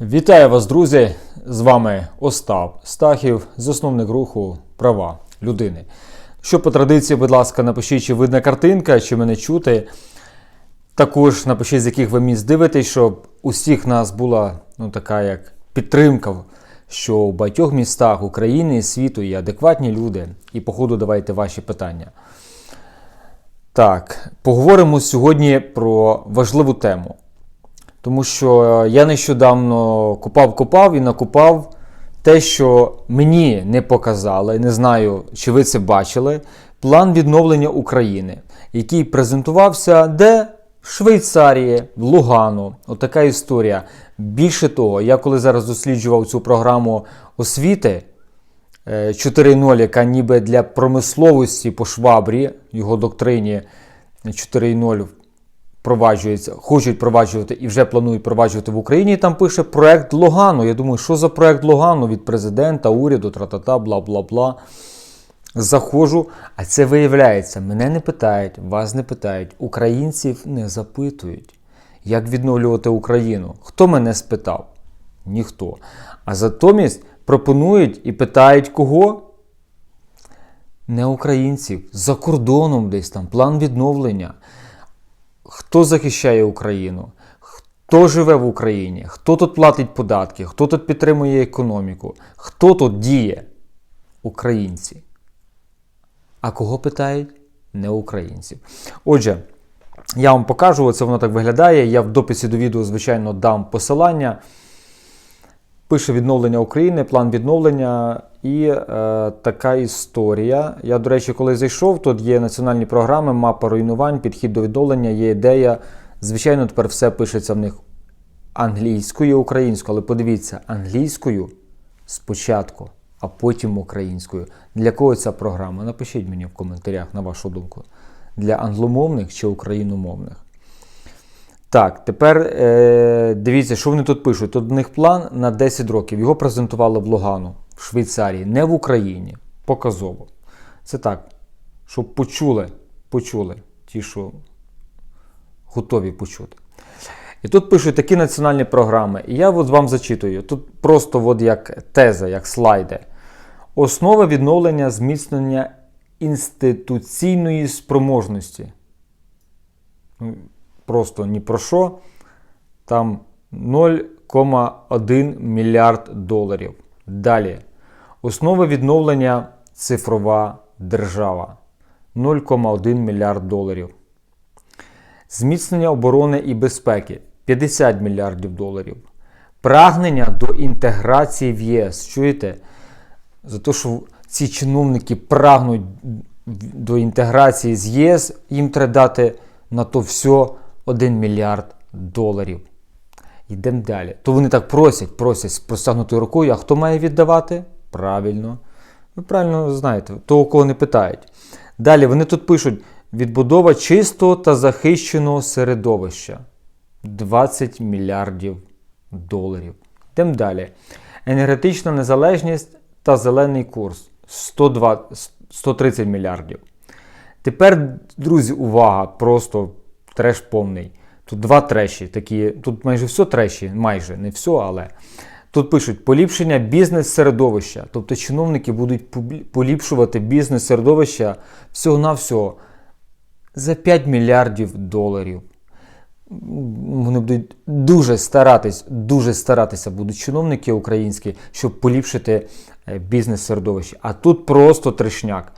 Вітаю вас, друзі! З вами Остап Стахів, засновник руху Права людини. Що по традиції, будь ласка, напишіть, чи видна картинка, чи мене чути. Також напишіть, з яких ви міст дивитесь, щоб усіх нас була ну, така як підтримка, що в багатьох містах України і світу є адекватні люди. І, по ходу, давайте ваші питання. Так, поговоримо сьогодні про важливу тему. Тому що я нещодавно купав-купав і накупав те, що мені не показали, не знаю, чи ви це бачили. План відновлення України, який презентувався де? В Швейцарії, в Лугану. Отака історія. Більше того, я коли зараз досліджував цю програму освіти е, 4.0, яка ніби для промисловості по швабрі, його доктрині 4.0 впроваджується, хочуть впроваджувати і вже планують впроваджувати в Україні. Там пише проект Логану. Я думаю, що за проект Логану від президента, уряду, тра-та-та, бла бла бла. Заходжу, а це виявляється, мене не питають, вас не питають, українців не запитують, як відновлювати Україну. Хто мене спитав? Ніхто. А затомість пропонують і питають кого? Не українців, за кордоном десь там, план відновлення. Хто захищає Україну? Хто живе в Україні? Хто тут платить податки? Хто тут підтримує економіку? Хто тут діє? Українці. А кого питають? Не українців. Отже, я вам покажу, оце воно так виглядає. Я в дописі до відео, звичайно, дам посилання. Пише відновлення України, план відновлення і е, така історія. Я, до речі, коли зайшов, тут є національні програми, мапа руйнувань, підхід до відновлення, є ідея. Звичайно, тепер все пишеться в них англійською і українською, але подивіться, англійською спочатку, а потім українською. Для кого ця програма? Напишіть мені в коментарях на вашу думку. Для англомовних чи україномовних. Так, тепер е, дивіться, що вони тут пишуть. Тут у них план на 10 років. Його презентували в Лугану, в Швейцарії, не в Україні. Показово. Це так, щоб почули, почули ті, що готові почути. І тут пишуть такі національні програми. І я от вам зачитую. Тут просто от як теза, як слайди. Основа відновлення зміцнення інституційної спроможності. Ну, Просто ні про що. Там 0,1 мільярд доларів. Далі. Основа відновлення цифрова держава. 0,1 мільярд доларів. Зміцнення оборони і безпеки 50 мільярдів доларів. Прагнення до інтеграції в ЄС. Чуєте? За те, що ці чиновники прагнуть до інтеграції з ЄС, їм треба дати на то все 1 мільярд доларів. Йдемо далі. То вони так просять, просять простягнутою рукою, а хто має віддавати? Правильно. Ви правильно знаєте, того, кого не питають. Далі вони тут пишуть: відбудова чистого та захищеного середовища 20 мільярдів доларів. Йдемо далі. Енергетична незалежність та зелений курс 120, 130 мільярдів. Тепер, друзі, увага! Просто треш повний. Тут два треші. такі, Тут майже все треші, майже не все, але. Тут пишуть поліпшення бізнес-середовища. Тобто чиновники будуть поліпшувати бізнес-середовища всього-навсього за 5 мільярдів доларів. Вони будуть дуже старатись, дуже старатися будуть чиновники українські, щоб поліпшити бізнес-середовище. А тут просто трешняк.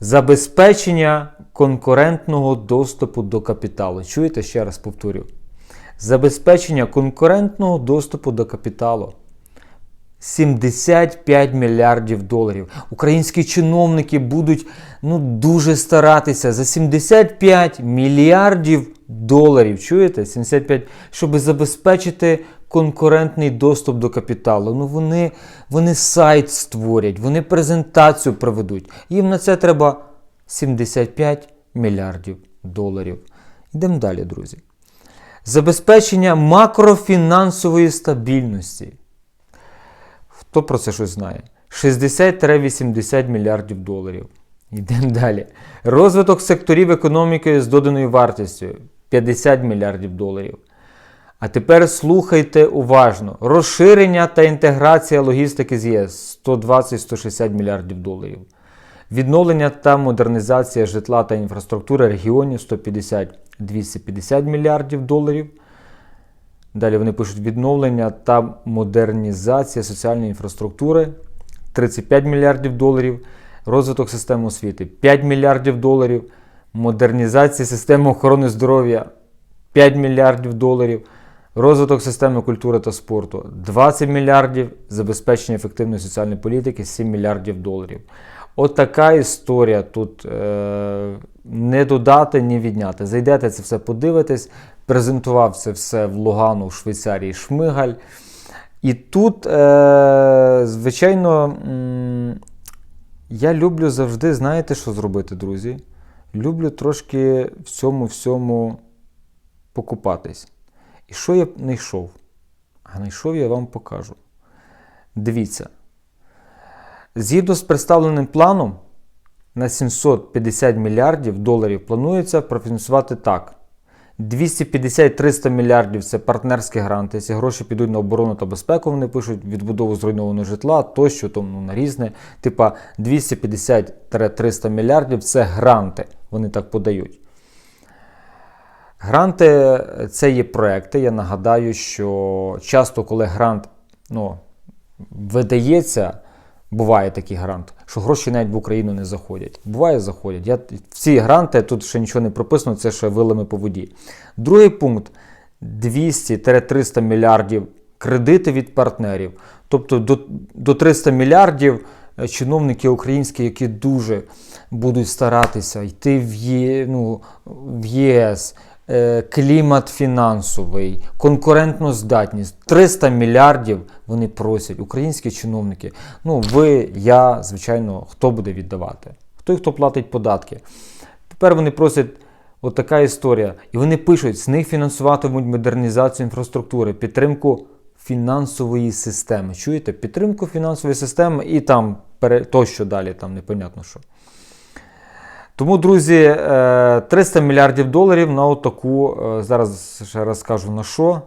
Забезпечення конкурентного доступу до капіталу. Чуєте, ще раз повторю. Забезпечення конкурентного доступу до капіталу. 75 мільярдів доларів. Українські чиновники будуть ну, дуже старатися за 75 мільярдів доларів. Чуєте? 75, щоб забезпечити конкурентний доступ до капіталу. Ну вони, вони сайт створять, вони презентацію проведуть. Їм на це треба 75 мільярдів доларів. Йдемо далі, друзі. Забезпечення макрофінансової стабільності. Хто про це щось знає? 60-80 мільярдів доларів. Йдемо далі. Розвиток секторів економіки з доданою вартістю 50 мільярдів доларів. А тепер слухайте уважно. Розширення та інтеграція логістики з ЄС 120-160 мільярдів доларів. Відновлення та модернізація житла та інфраструктури регіонів 150-250 мільярдів доларів. Далі вони пишуть відновлення та модернізація соціальної інфраструктури 35 мільярдів доларів, розвиток системи освіти 5 мільярдів доларів, модернізація системи охорони здоров'я 5 мільярдів доларів, розвиток системи культури та спорту 20 мільярдів, забезпечення ефективної соціальної політики 7 мільярдів доларів. От така історія тут е, не додати, ні відняти. Зайдете це все подивитесь. Презентував це все в Лугану в Швейцарії Шмигаль. І тут, е, звичайно, я люблю завжди, знаєте, що зробити, друзі? Люблю трошки в цьому всьому покупатись. І що я знайшов? А знайшов я вам покажу. Дивіться. Згідно з представленим планом, на 750 мільярдів доларів планується профінансувати так. 250-300 мільярдів це партнерські гранти. Ці гроші підуть на оборону та безпеку. Вони пишуть відбудову зруйнованого житла тощо, тому ну, на різне. Типа 250-300 мільярдів це гранти. Вони так подають. Гранти це є проекти. Я нагадаю, що часто, коли грант ну, видається, буває такий грант, що гроші навіть в Україну не заходять. Буває, заходять. Я, в ці гранти тут ще нічого не прописано, це ще вилами по воді. Другий пункт 200-300 мільярдів кредити від партнерів. Тобто до, до 300 мільярдів е, чиновники українські, які дуже будуть старатися йти в, ну, в ЄС, клімат фінансовий, конкурентну здатність. 300 мільярдів вони просять, українські чиновники. Ну, ви, я, звичайно, хто буде віддавати? Той, хто платить податки. Тепер вони просять. От така історія. І вони пишуть, з них фінансуватимуть модернізацію інфраструктури, підтримку фінансової системи. Чуєте? Підтримку фінансової системи і там пере... тощо далі, там непонятно що. Тому, друзі, е, 300 мільярдів доларів на отаку, е, зараз ще раз скажу на що,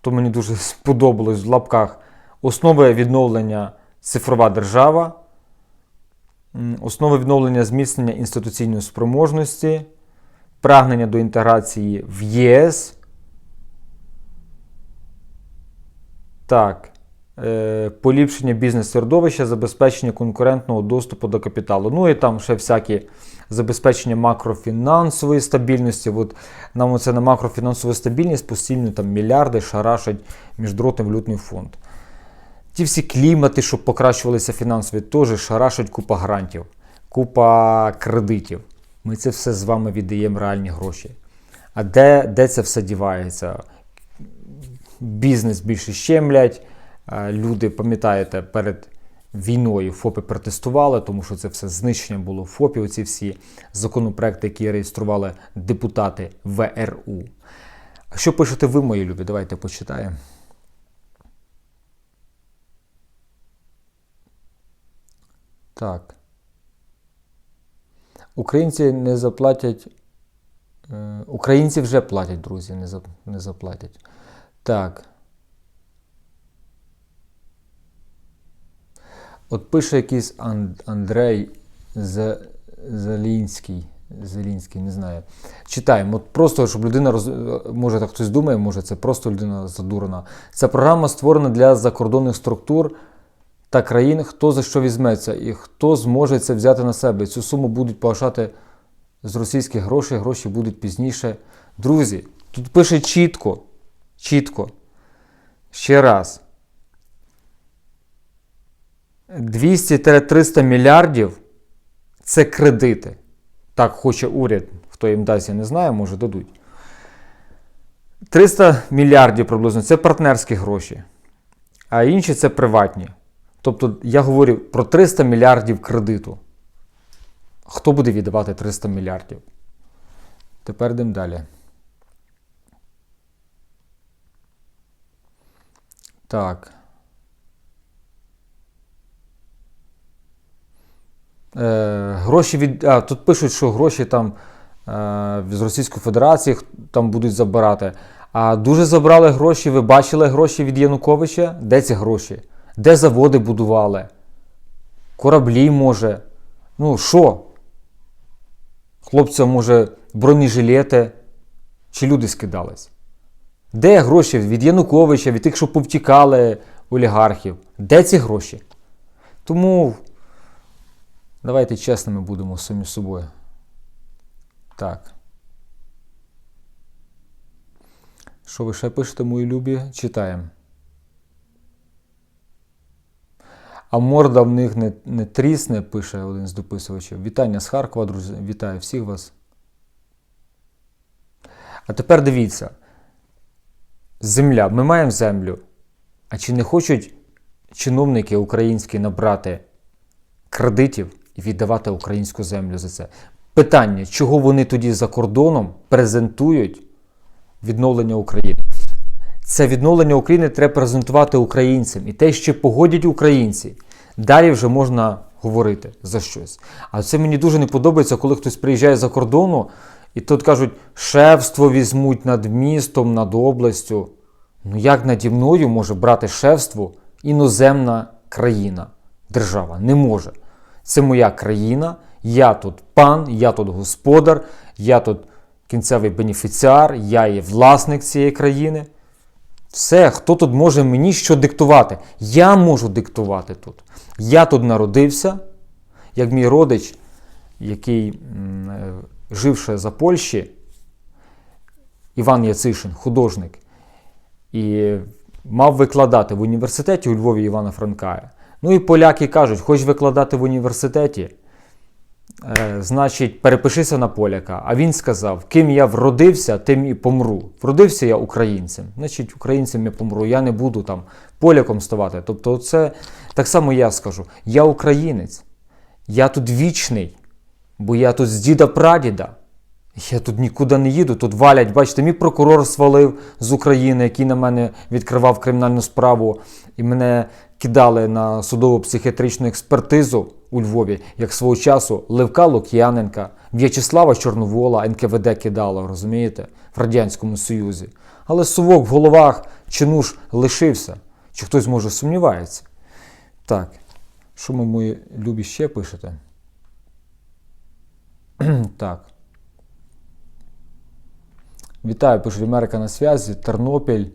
то мені дуже сподобалось в лапках. Основи відновлення цифрова держава, основи відновлення зміцнення інституційної спроможності, прагнення до інтеграції в ЄС. Так. Е, поліпшення бізнес-середовища, забезпечення конкурентного доступу до капіталу. Ну і там ще всякі забезпечення макрофінансової стабільності. От нам оце на макрофінансову стабільність постійно там мільярди шарашать міжнародний валютний фонд. Ті всі клімати, щоб покращувалися фінансові, теж шарашать купа грантів, купа кредитів. Ми це все з вами віддаємо реальні гроші. А де, де це все дівається? Бізнес більше щемлять. Люди, пам'ятаєте, перед війною ФОПи протестували, тому що це все знищення було ФОПів, оці всі законопроекти, які реєстрували депутати ВРУ. Що пишете ви, мої любі? Давайте почитаємо. Так. Українці не заплатять. е, Українці вже платять, друзі, не заплатять. Так. От пише якийсь Андрей З- Залінський. Зелінський, не знаю. Читаємо. От просто, щоб людина роз... може так хтось думає, може це просто людина задурена. Ця програма створена для закордонних структур та країн, хто за що візьметься і хто зможе це взяти на себе. Цю суму будуть погашати з російських грошей, гроші будуть пізніше. Друзі, тут пише чітко, чітко. Ще раз. 200-300 мільярдів це кредити. Так хоче уряд, хто їм дасть, я не знаю, може дадуть. 300 мільярдів приблизно це партнерські гроші, а інші це приватні. Тобто я говорю про 300 мільярдів кредиту. Хто буде віддавати 300 мільярдів? Тепер йдемо далі. Так. Е, гроші від. А, тут пишуть, що гроші там е, з Російської Федерації там будуть забирати. А дуже забрали гроші. Ви бачили гроші від Януковича? Де ці гроші? Де заводи будували? Кораблі може. Ну що? Хлопцям, може, бронежилети чи люди скидались? Де гроші від Януковича, від тих, що повтікали олігархів? Де ці гроші? Тому давайте чесними будемо самі собою. Так. Що ви ще пишете, мої любі? Читаємо. А морда в них не, не трісне, пише один з дописувачів. Вітання з Харкова, друзі. Вітаю всіх вас. А тепер дивіться. Земля. Ми маємо землю. А чи не хочуть чиновники українські набрати кредитів і віддавати українську землю за це? Питання, чого вони тоді за кордоном презентують відновлення України? Це відновлення України треба презентувати українцям. І те, що погодять українці, далі вже можна говорити за щось. А це мені дуже не подобається, коли хтось приїжджає за кордону, і тут кажуть, шефство візьмуть над містом, над областю. Ну як наді мною може брати шефство іноземна країна, держава? Не може. Це моя країна, я тут пан, я тут господар, я тут кінцевий бенефіціар, я є власник цієї країни. Все, хто тут може мені що диктувати? Я можу диктувати тут. Я тут народився, як мій родич, який е, жив ще за Польщі, Іван Яцишин, художник, і мав викладати в університеті у Львові Івана Франка. Ну і поляки кажуть, хочеш викладати в університеті, е, значить, перепишися на поляка. А він сказав: ким я вродився, тим і помру. Вродився я українцем, значить, українцем я помру. Я не буду там поляком ставати. Тобто, це так само я скажу: я українець, я тут вічний, бо я тут з діда прадіда. Я тут нікуди не їду, тут валять. Бачите, мій прокурор свалив з України, який на мене відкривав кримінальну справу, і мене кидали на судово-психіатричну експертизу у Львові, як свого часу Левка Лук'яненка, В'ячеслава Чорновола НКВД кидало, розумієте, в Радянському Союзі. Але сувок в головах чинуш лишився. Чи хтось може сумнівається? Так, що ми мої любі ще пишете? так. Вітаю, пише Америка на зв'язі, Тернопіль.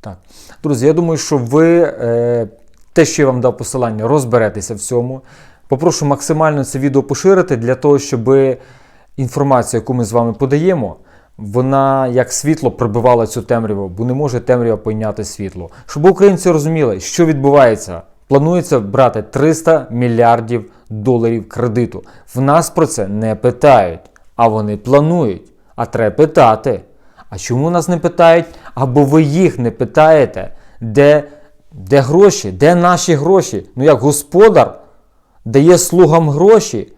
Так. Друзі, я думаю, що ви е, те, що я вам дав посилання, розберетеся в цьому. Попрошу максимально це відео поширити для того, щоб інформація, яку ми з вами подаємо, вона як світло прибивала цю темряву, бо не може темрява пойняти світло. Щоб українці розуміли, що відбувається. Планується брати 300 мільярдів доларів кредиту. В нас про це не питають, а вони планують. А треба питати. А чому нас не питають? Або ви їх не питаєте, де, де гроші, де наші гроші? Ну як господар дає слугам гроші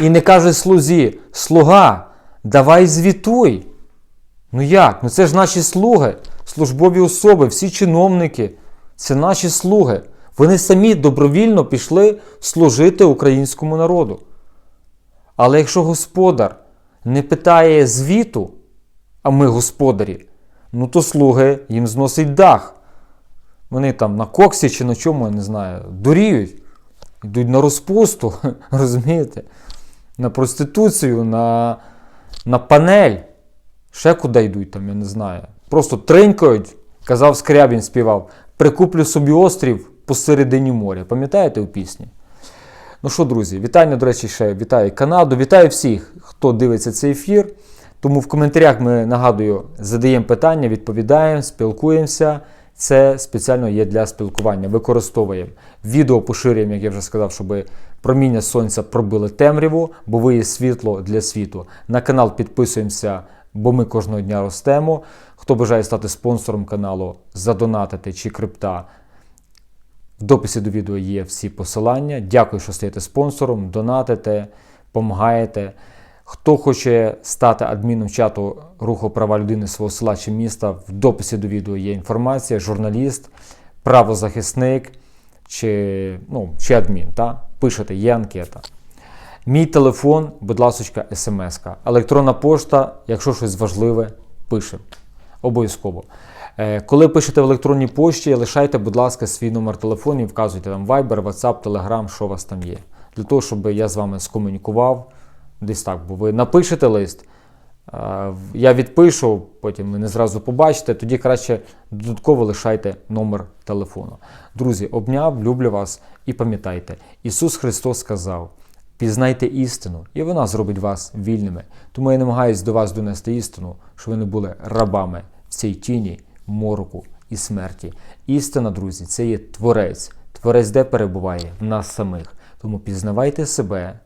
і не каже слузі, слуга, давай звітуй. Ну як? Ну це ж наші слуги, службові особи, всі чиновники. Це наші слуги. Вони самі добровільно пішли служити українському народу. Але якщо господар не питає звіту, а ми господарі, ну то слуги їм зносить дах. Вони там на коксі чи на чому, я не знаю, дуріють, йдуть на розпусту, розумієте? На проституцію, на, на панель. Ще куди йдуть там, я не знаю. Просто тринькають, казав Скрябін співав, прикуплю собі острів посередині моря. Пам'ятаєте у пісні? Ну що, друзі, вітання, до речі, ще вітаю Канаду. Вітаю всіх, хто дивиться цей ефір. Тому в коментарях ми нагадую, задаємо питання, відповідаємо, спілкуємося. Це спеціально є для спілкування. Використовуємо. Відео поширюємо, як я вже сказав, щоб проміння сонця пробили темряву, бо ви є світло для світу. На канал підписуємося, бо ми кожного дня ростемо. Хто бажає стати спонсором каналу, задонатити чи крипта. В дописі до відео є всі посилання. Дякую, що стаєте спонсором, донатите, допомагаєте. Хто хоче стати адміном чату руху права людини свого села чи міста, в дописі до відео є інформація, журналіст, правозахисник чи ну, чи адмін. Та? Пишете, є анкета. Мій телефон, будь ласочка, смс. Електронна пошта, якщо щось важливе, пишемо. Обов'язково. Е, Коли пишете в електронній пошті, лишайте, будь ласка, свій номер телефону і вказуйте там Viber, WhatsApp, Telegram, що у вас там є. Для того, щоб я з вами скомунікував. Десь так, бо ви напишете лист, я відпишу, потім ви не зразу побачите, тоді краще додатково лишайте номер телефону. Друзі, обняв, люблю вас і пам'ятайте, Ісус Христос сказав: пізнайте істину, і вона зробить вас вільними. Тому я намагаюся до вас донести істину, щоб ви не були рабами в цій тіні, мороку і смерті. Істина, друзі, це є творець. Творець де перебуває? В нас самих. Тому пізнавайте себе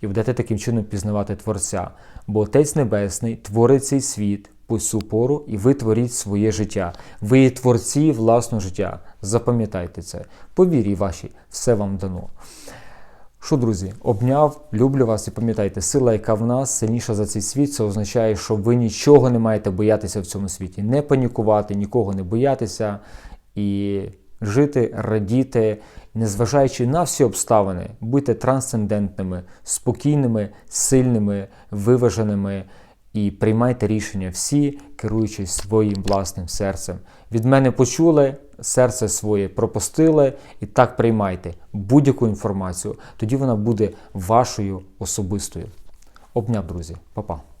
і будете таким чином пізнавати Творця. Бо Отець Небесний творить цей світ по цю пору, і ви творіть своє життя. Ви є творці власного життя. Запам'ятайте це. По вашій все вам дано. Що, друзі, обняв, люблю вас і пам'ятайте, сила, яка в нас сильніша за цей світ, це означає, що ви нічого не маєте боятися в цьому світі. Не панікувати, нікого не боятися і жити, радіти, незважаючи на всі обставини, будьте трансцендентними, спокійними, сильними, виваженими і приймайте рішення всі, керуючись своїм власним серцем. Від мене почули, серце своє пропустили, і так приймайте будь-яку інформацію. Тоді вона буде вашою особистою. Обняв, друзі, Па-па.